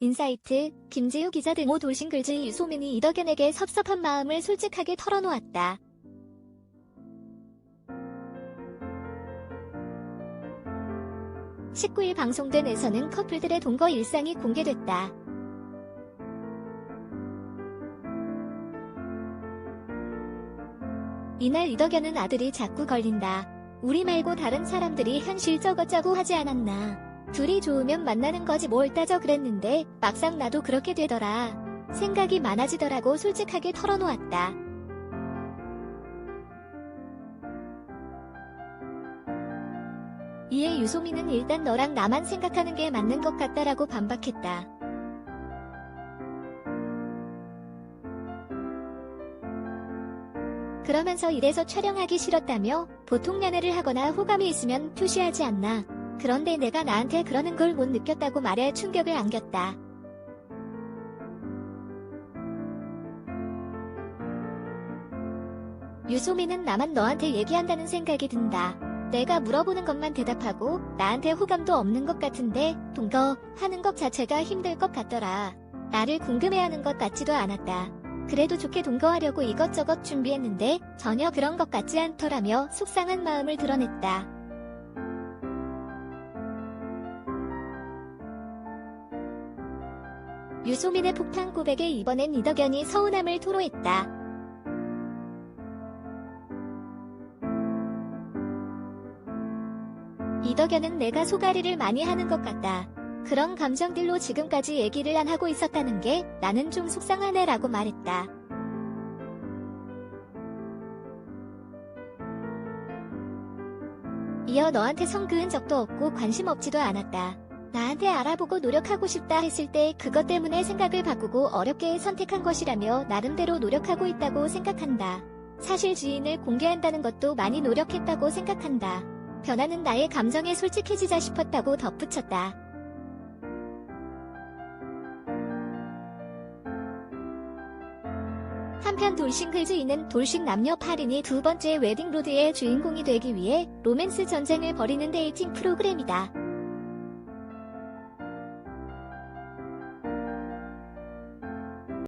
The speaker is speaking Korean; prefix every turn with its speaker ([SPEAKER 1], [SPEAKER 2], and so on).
[SPEAKER 1] 인사이트, 김재우 기자 등모 돌싱글즈 유소민이 이덕현에게 섭섭한 마음을 솔직하게 털어놓았다. (19일) 방송된 에서는 커플들의 동거 일상이 공개됐다. 이날 이덕현은 아들이 자꾸 걸린다. 우리 말고 다른 사람들이 현실 저거 짜고 하지 않았나. 둘이 좋으면 만나는 거지 뭘 따져 그랬는데 막상 나도 그렇게 되더라. 생각이 많아지더라고 솔직하게 털어놓았다. 이에 유소민은 일단 너랑 나만 생각하는 게 맞는 것 같다라고 반박했다. 그러면서 이래서 촬영하기 싫었다며 보통 연애를 하거나 호감이 있으면 표시하지 않나. 그런데 내가 나한테 그러는 걸 못 느꼈다고 말해 충격을 안겼다. 유소민은 나만 너한테 얘기한다는 생각이 든다. 내가 물어보는 것만 대답하고 나한테 호감도 없는 것 같은데 동거 하는 것 자체가 힘들 것 같더라. 나를 궁금해하는 것 같지도 않았다. 그래도 좋게 동거하려고 이것저것 준비했는데 전혀 그런 것 같지 않더라며 속상한 마음을 드러냈다. 유소민의 폭탄 고백에 이번엔 이덕현이 서운함을 토로했다. 이덕현은 내가 소가리를 많이 하는 것 같다. 그런 감정들로 지금까지 얘기를 안 하고 있었다는 게 나는 좀 속상하네 라고 말했다. 이어 너한테 성 그은 적도 없고 관심 없지도 않았다. 나한테 알아보고 노력하고 싶다 했을 때 그것 때문에 생각을 바꾸고 어렵게 선택한 것이라며 나름대로 노력하고 있다고 생각한다. 사실 지인을 공개한다는 것도 많이 노력했다고 생각한다. 변하는 나의 감정에 솔직해지자 싶었다고 덧붙였다. 한편 돌싱글즈인은 돌싱 남녀 8인이 두 번째 웨딩로드의 주인공이 되기 위해 로맨스 전쟁을 벌이는 데이팅 프로그램이다.